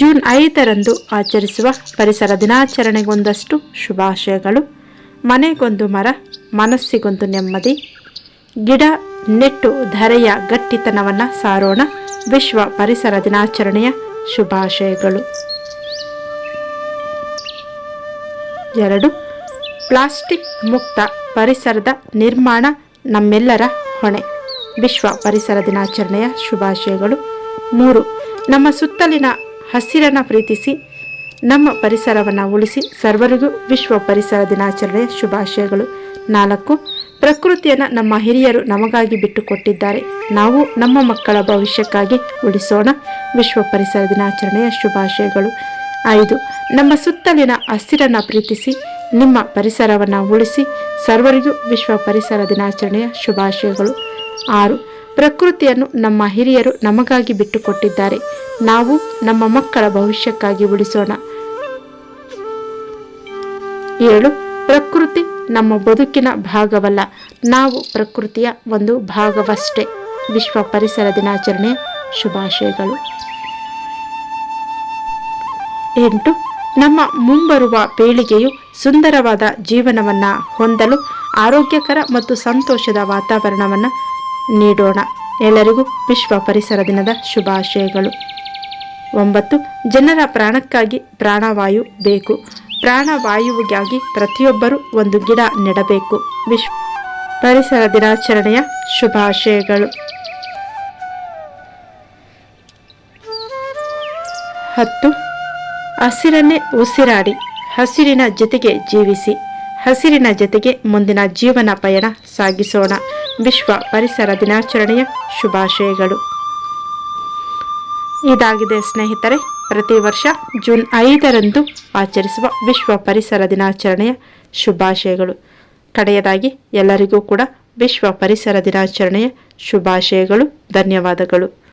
June ಐದರಂದು ಆಚರಿಸುವ ಪರಿಸರ ದಿನಾಚರಣೆಗೊಂದಷ್ಟು ಶುಭಾಶಯಗಳು. ಮನೆಗೊಂದು ಮರ, ಮನಸ್ಸಿಗೊಂದು ನೆಮ್ಮದಿ. ಗಿಡ, ನೆಟ್ಟು, ಧರೆಯ ಗಟ್ಟಿತನವನ್ನು ಸಾರೋಣ ವಿಶ್ವ ಪರಿಸರ ದಿನಾಚರಣೆಯ ಶುಭಾಶಯಗಳು. ಎರಡು, ಪ್ಲಾಸ್ಟಿಕ್ ಮುಕ್ತ ಪರಿಸರದ ನಿರ್ಮಾಣ ನಮ್ಮೆಲ್ಲರ ಹೊಣೆ. ವಿಶ್ವ ಪರಿಸರ ದಿನಾಚರಣೆಯ ಶುಭಾಶಯಗಳು. ಮೂರು, ನಮ್ಮ ಸುತ್ತಲಿನ ಹಸಿರನ್ನು ಪ್ರೀತಿಸಿ, ನಮ್ಮ ಪರಿಸರವನ್ನು ಉಳಿಸಿ, ಸರ್ವರಿಗೂ ವಿಶ್ವ ಪರಿಸರ ದಿನಾಚರಣೆಯ ಶುಭಾಶಯಗಳು. ನಾಲ್ಕು, ಪ್ರಕೃತಿಯನ್ನು ನಮ್ಮ ಹಿರಿಯರು ನಮಗಾಗಿ ಬಿಟ್ಟುಕೊಟ್ಟಿದ್ದಾರೆ. ನಾವು ನಮ್ಮ ಮಕ್ಕಳ ಭವಿಷ್ಯಕ್ಕಾಗಿ ಉಳಿಸೋಣ. ವಿಶ್ವ ಪರಿಸರ ದಿನಾಚರಣೆಯ ಶುಭಾಶಯಗಳು. ಐದು, ನಮ್ಮ ಸುತ್ತಲಿನ ಹಸಿರನ್ನು ಪ್ರೀತಿಸಿ, ನಿಮ್ಮ ಪರಿಸರವನ್ನು ಉಳಿಸಿ, ಸರ್ವರಿಗೂ ವಿಶ್ವ ಪರಿಸರ ದಿನಾಚರಣೆಯ ಶುಭಾಶಯಗಳು. ಆರು, ಪ್ರಕೃತಿಯನ್ನು ನಮ್ಮ ಹಿರಿಯರು ನಮಗಾಗಿ ಬಿಟ್ಟುಕೊಟ್ಟಿದ್ದಾರೆ. ನಾವು ನಮ್ಮ ಮಕ್ಕಳ ಭವಿಷ್ಯಕ್ಕಾಗಿ ಉಳಿಸೋಣ. ಏಳು, ಪ್ರಕೃತಿ ನಮ್ಮ ಬದುಕಿನ ಭಾಗವಲ್ಲ. ನಾವು ಪ್ರಕೃತಿಯ ಒಂದು ಭಾಗವಷ್ಟೇ. ವಿಶ್ವ ಪರಿಸರ ದಿನಾಚರಣೆಯ ಶುಭಾಶಯಗಳು. ಎಂಟು, ನಮ್ಮ ಮುಂಬರುವ ಪೀಳಿಗೆಯು ಸುಂದರವಾದ ಜೀವನವನ್ನು ಹೊಂದಲು ಆರೋಗ್ಯಕರ ಮತ್ತು ಸಂತೋಷದ ವಾತಾವರಣವನ್ನು ನೀಡೋಣ. ಎಲ್ಲರಿಗೂ ವಿಶ್ವ ಪರಿಸರ ದಿನದ ಶುಭಾಶಯಗಳು. ಒಂಬತ್ತು, ಜನರ ಪ್ರಾಣಕ್ಕಾಗಿ ಪ್ರಾಣವಾಯು ಬೇಕು. ಪ್ರಾಣವಾಯುವಿಗಾಗಿ ಪ್ರತಿಯೊಬ್ಬರೂ ಒಂದು ಗಿಡ ನೆಡಬೇಕು. ವಿಶ್ ಪರಿಸರ ದಿನಾಚರಣೆಯ ಶುಭಾಶಯಗಳು. ಹತ್ತು, ಹಸಿರನ್ನೇ ಉಸಿರಾಡಿ, ಹಸಿರಿನ ಜೊತೆಗೆ ಜೀವಿಸಿ, ಹಸಿರಿನ ಜೊತೆಗೆ ಮುಂದಿನ ಜೀವನ ಪಯಣ ಸಾಗಿಸೋಣ. ವಿಶ್ವ ಪರಿಸರ ದಿನಾಚರಣೆಯ ಶುಭಾಶಯಗಳು. ಇದಾಗಿದೆ ಸ್ನೇಹಿತರೆ, ಪ್ರತಿ ವರ್ಷ ಜೂನ್ ಐದರಂದು ಆಚರಿಸುವ ವಿಶ್ವ ಪರಿಸರ ದಿನಾಚರಣೆಯ ಶುಭಾಶಯಗಳು. ಕಡೆಯದಾಗಿ ಎಲ್ಲರಿಗೂ ಕೂಡ ವಿಶ್ವ ಪರಿಸರ ದಿನಾಚರಣೆಯ ಶುಭಾಶಯಗಳು, ಧನ್ಯವಾದಗಳು.